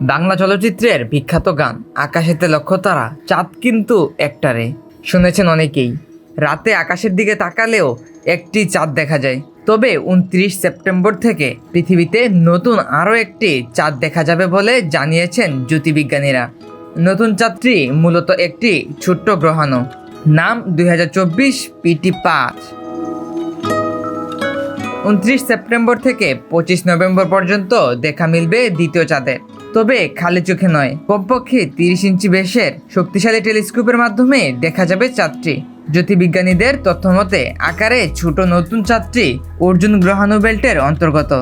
বাংলা চলচ্চিত্রের বিখ্যাত গান, আকাশেতে লক্ষ্য তারা, চাঁদ কিন্তু একটারে। শুনেছেন অনেকেই, রাতে আকাশের দিকে তাকালেও একটি চাঁদ দেখা যায়। তবে উনত্রিশ সেপ্টেম্বর থেকে পৃথিবীতে নতুন আরও একটি চাঁদ দেখা যাবে বলে জানিয়েছেন জ্যোতির্বিজ্ঞানীরা। নতুন চাঁদটি মূলত একটি ছোট্ট গ্রহাণু। নাম দুই হাজার চব্বিশ পিটি পাঁচ। উনত্রিশ সেপ্টেম্বর থেকে পঁচিশ নভেম্বর পর্যন্ত দেখা মিলবে দ্বিতীয় চাঁদের। তবে খালি চোখে নয়, কমপক্ষে তিরিশ ইঞ্চি বেশের শক্তিশালী টেলিস্কোপের মাধ্যমে দেখা যাবে চাঁদটি। জ্যোতির্বিজ্ঞানীদের তথ্যমতে, আকারে ছোট নতুন চাঁদটি অর্জুন গ্রহাণু বেল্টের অন্তর্গত।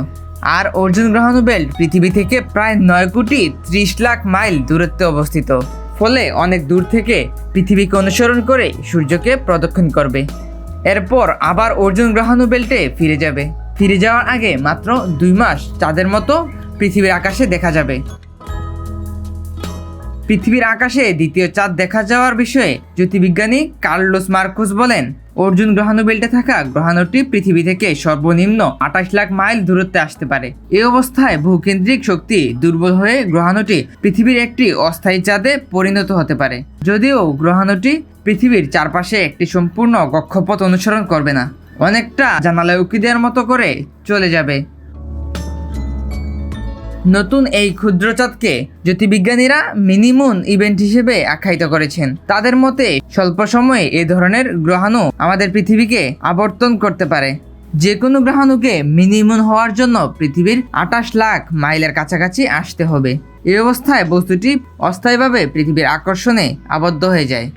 আর অর্জুন গ্রহাণু বেল্ট পৃথিবী থেকে প্রায় নয় কোটি ত্রিশ লাখ মাইল দূরত্বে অবস্থিত। ফলে অনেক দূর থেকে পৃথিবীকে অনুসরণ করে সূর্যকে প্রদক্ষিণ করবে। এরপর আবার অর্জুন গ্রহাণু বেল্টে ফিরে যাবে। ফিরে যাওয়ার আগে মাত্র দুই মাস চাঁদের মতো পৃথিবীর আকাশে দেখা যাবে। পৃথিবীর আকাশে দ্বিতীয় চাঁদ দেখা যাওয়ার বিষয়ে জ্যোতির্বিজ্ঞানী কার্লোস মার্কুস বলেন, অর্জুন গ্রহাণু বেল্টে থাকা গ্রহাণুটি পৃথিবী থেকে সর্বনিম্ন আঠাশ লাখ মাইল দূরত্বে আসতে পারে। এই অবস্থায় ভূকেন্দ্রিক শক্তি দুর্বল হয়ে গ্রহাণুটি পৃথিবীর একটি অস্থায়ী চাঁদে পরিণত হতে পারে। যদিও গ্রহাণুটি পৃথিবীর চারপাশে একটি সম্পূর্ণ কক্ষপথ অনুসরণ করবে না। অনেকটা জানালায় উকি দেওয়ার মতো করে চলে যাবে। নতুন এই ক্ষুদ্র চাঁদকে জ্যোতির্বিজ্ঞানীরা মিনিমুন ইভেন্ট হিসেবে আখ্যায়িত করেছেন। তাদের মতে, স্বল্প সময়ে এ ধরনের গ্রহাণু আমাদের পৃথিবীকে আবর্তন করতে পারে। যে কোনো গ্রহাণুকে মিনিমুন হওয়ার জন্য পৃথিবীর আঠাশ লাখ মাইলের কাছাকাছি আসতে হবে। এই অবস্থায় বস্তুটি অস্থায়ীভাবে পৃথিবীর আকর্ষণে আবদ্ধ হয়ে যায়।